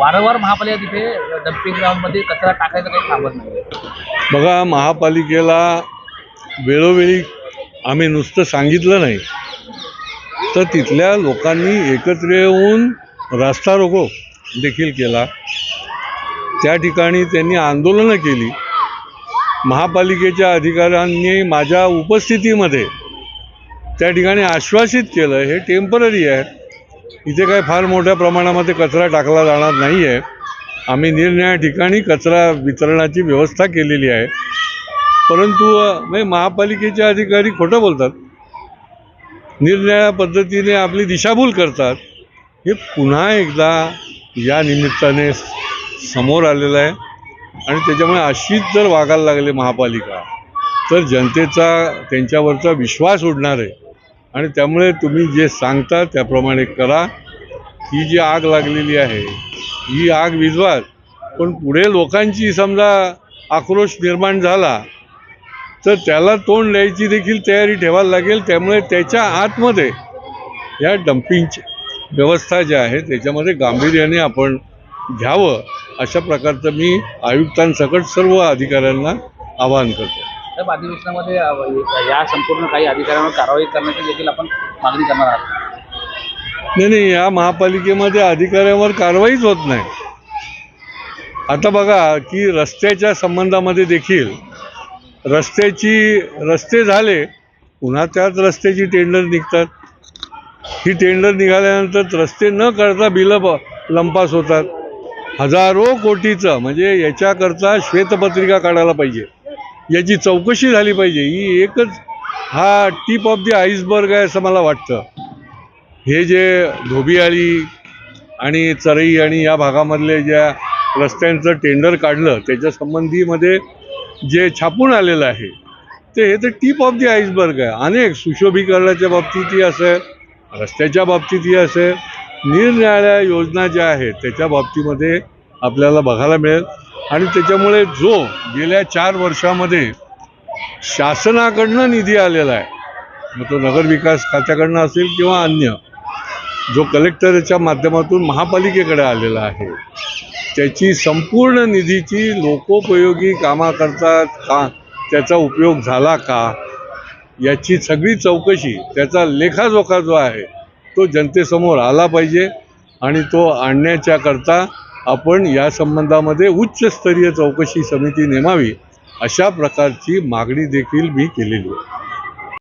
वारंवार महापालिका तिथे डम्पिंग ग्राउंडमध्ये कचरा टाकायचं काही थांबत नाही. बघा महापालिकेला वेळोवेळी आम्ही नुसतं सांगितलं नाही. तर तिथल्या लोकांनी एकत्र येऊन रास्ता रोको देखील केला. त्या ठिकाणी त्यांनी आंदोलनं केली. महापालिकेच्या अधिकाऱ्यांनी माझ्या उपस्थितीमध्ये त्या ठिकाणी आश्वासित केलं. हे टेंपररी आहे. इथे काही फार मोठ्या प्रमाणामध्ये कचरा टाकला जाणार नाही आहे आम्ही निरनिराळ्या ठिकाणी कचरा वितरणाची व्यवस्था केलेली आहे. परंतु म्हणजे महापालिकेचे अधिकारी खोटं बोलतात. निरनिराळ्या पद्धतीने आपली दिशाभूल करतात. हे पुन्हा एकदा या निमित्ताने समोर आलेलं आहे. आणि त्याच्यामुळे अशीच जर वागायला लागले महापालिका तर जनतेचा त्यांच्यावरचा विश्वास उडणार आहे. आणि त्यामुळे तुम्ही जे सांगता त्याप्रमाणे करा. ही जी आग लागलेली आहे ही आग विझवा पण पुढे लोकांची समजा आक्रोश निर्माण झाला तर त्याला तोंड द्यायची देखील तयारी ठेवायला लागेल. त्यामुळे त्याच्या आतमध्ये या डम्पिंगची व्यवस्था ज्या आहे त्याच्यामध्ये गांभीर्याने आपण घ्यावं अशा प्रकारचं मी आयुक्तांसकट सर्व अधिकाऱ्यांना आवाहन करतो. साहेब अधिवेशनामध्ये या संपूर्ण काही अधिकाऱ्यांवर कारवाई करण्याची देखील आपण मागणी करणार आहोत. नाही नाही या महापालिकेमध्ये अधिकाऱ्यावर कारवाईच होत नाही. आता बघा की रस्त्याच्या संबंधामध्ये देखील रस्त्याची रस्ते झाले पुन्हा त्याच रस्त्याची टेंडर निघतात. ही टेंडर निघाल्यानंतर रस्ते न करता बिलं ब लंपास होतात. हजारो कोटीचं म्हणजे याच्याकरता श्वेतपत्रिका काढायला पाहिजे. याची चौकशी झाली पाहिजे. ही एकच हा टीप ऑफ द आईसबर्ग आहे असं मला वाटतं. हे जे धोबियाळी आणि चरई आणि या भागामधले ज्या रस्त्यांचं टेंडर काढलं त्याच्या संबंधीमध्ये जे छापून आलेलं आहे ते हे तर टीप ऑफ दी आईसबर्ग आहे. अनेक सुशोभीकरणाच्या बाबतीतही असेल रस्त्याच्या बाबतीतही असेल निरनिराळ्या योजना ज्या आहेत त्याच्या बाबतीमध्ये आपल्याला बघायला मिळेल. आणि त्याच्यामुळे जो गेल्या चार वर्षामध्ये शासनाकडनं निधी आलेला आहे मग तो नगरविकास खात्याकडनं असेल किंवा अन्य जो कलेक्टरच्या माध्यमातून महापालिकेकडे आलेला आहे त्याची संपूर्ण निधीची लोकोपयोगी कामाकरता का? त्याचा उपयोग झाला का? याची सगळी चौकशी त्याचा लेखाजोखा जो आहे तो जनतेसमोर आला पाहिजे आणि तो आणण्याच्याकरता आपण या संबंधामध्ये उच्चस्तरीय चौकशी समिती नेमावी अशा प्रकारची मागणी देखील मी केलेली आहे.